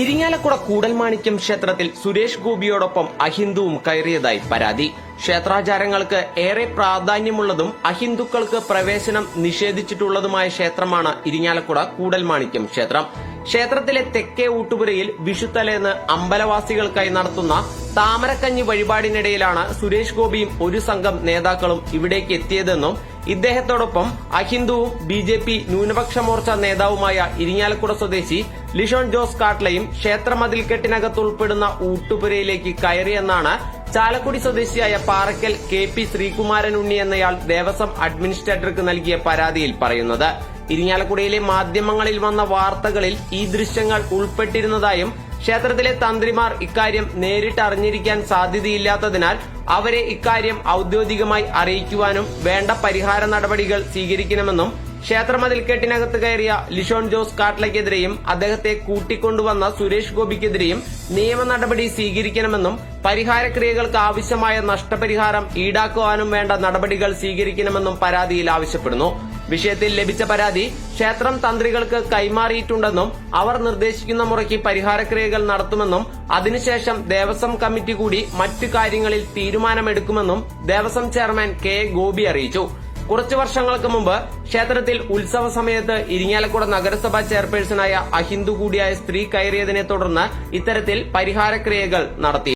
ഇരിങ്ങാലക്കുട കൂടൽമാണിക്യം ക്ഷേത്രത്തിൽ സുരേഷ് ഗോപിയോടൊപ്പം അഹിന്ദുവും കയറിയതായി പരാതി. ക്ഷേത്രാചാരങ്ങൾക്ക് ഏറെ പ്രാധാന്യമുള്ളതും അഹിന്ദുക്കൾക്ക് പ്രവേശനം നിഷേധിച്ചിട്ടുള്ളതുമായ ക്ഷേത്രമാണ് ഇരിങ്ങാലക്കുട കൂടൽമാണിക്യം ക്ഷേത്രം. ക്ഷേത്രത്തിലെ തെക്കേ ഊട്ടുപുരയിൽ വിഷുത്തലേന്ന് അമ്പലവാസികൾക്കായി നടത്തുന്ന താമരക്കഞ്ഞി വഴിപാടിനിടയിലാണ് സുരേഷ് ഗോപിയും ഒരു സംഘം നേതാക്കളും ഇവിടേക്ക് എത്തിയതെന്നും ഇദ്ദേഹത്തോടൊപ്പം അഹിന്ദുവും ബി ജെ പി ന്യൂനപക്ഷ മോർച്ച നേതാവുമായ ഇരിങ്ങാലക്കുട സ്വദേശി ലിഷോൺ ജോസ് കാട്ട്ലയും ക്ഷേത്രമതിൽ ക്ഷേത്രമതിൽക്കെട്ടിനകത്തുൾപ്പെടുന്ന ഊട്ടുപുരയിലേക്ക് കയറിയെന്നാണ് ചാലക്കുടി സ്വദേശിയായ പാറക്കൽ കെ പി ശ്രീകുമാരൻ ഉണ്ണി എന്നയാൾ ദേവസ്വം അഡ്മിനിസ്ട്രേറ്റർക്ക് നൽകിയ പരാതിയിൽ പറയുന്നത്. ഇരിങ്ങാലക്കുടയിലെ മാധ്യമങ്ങളിൽ വന്ന വാർത്തകളിൽ ഈ ദൃശ്യങ്ങൾ ഉൾപ്പെട്ടിരുന്നതായും ക്ഷേത്രത്തിലെ തന്ത്രിമാർ ഇക്കാര്യം നേരിട്ട് അറിഞ്ഞിരിക്കാൻ സാധ്യതയില്ലാത്തതിനാൽ അവരെ ഇക്കാര്യം ഔദ്യോഗികമായി അറിയിക്കുവാനും വേണ്ട പരിഹാര നടപടികൾ സ്വീകരിക്കണമെന്നും ക്ഷേത്രമതിൽക്കെട്ടിനകത്ത് കയറിയ ലിഷോൺ ജോസ് കാട്ലയ്ക്കെതിരെയും അദ്ദേഹത്തെ കൂട്ടിക്കൊണ്ടുവന്ന സുരേഷ് ഗോപിക്കെതിരെയും നിയമ നടപടി സ്വീകരിക്കണമെന്നും പരിഹാരക്രിയകൾക്ക് ആവശ്യമായ നഷ്ടപരിഹാരം ഈടാക്കുവാനും വേണ്ട നടപടികൾ സ്വീകരിക്കണമെന്നും പരാതിയിൽ ആവശ്യപ്പെടുന്നു. വിഷയത്തിൽ ലഭിച്ച പരാതി ക്ഷേത്രം തന്ത്രികൾക്ക് കൈമാറിയിട്ടുണ്ടെന്നും അവർ നിർദ്ദേശിക്കുന്ന മുറയ്ക്ക് പരിഹാരക്രിയകൾ നടത്തുമെന്നും അതിനുശേഷം ദേവസ്വം കമ്മിറ്റി കൂടി മറ്റു കാര്യങ്ങളിൽ തീരുമാനമെടുക്കുമെന്നും ദേവസ്വം ചെയർമാൻ കെ ഗോപി അറിയിച്ചു. കുറച്ചു വർഷങ്ങൾക്ക് മുമ്പ് ക്ഷേത്രത്തിൽ ഉത്സവ സമയത്ത് ഇരിങ്ങാലക്കുട നഗരസഭാ ചെയർപേഴ്സണായ അഹിന്ദു കൂടിയായ സ്ത്രീ കയറിയതിനെ തുടർന്ന് ഇത്തരത്തിൽ പരിഹാരക്രിയകൾ നടത്തി.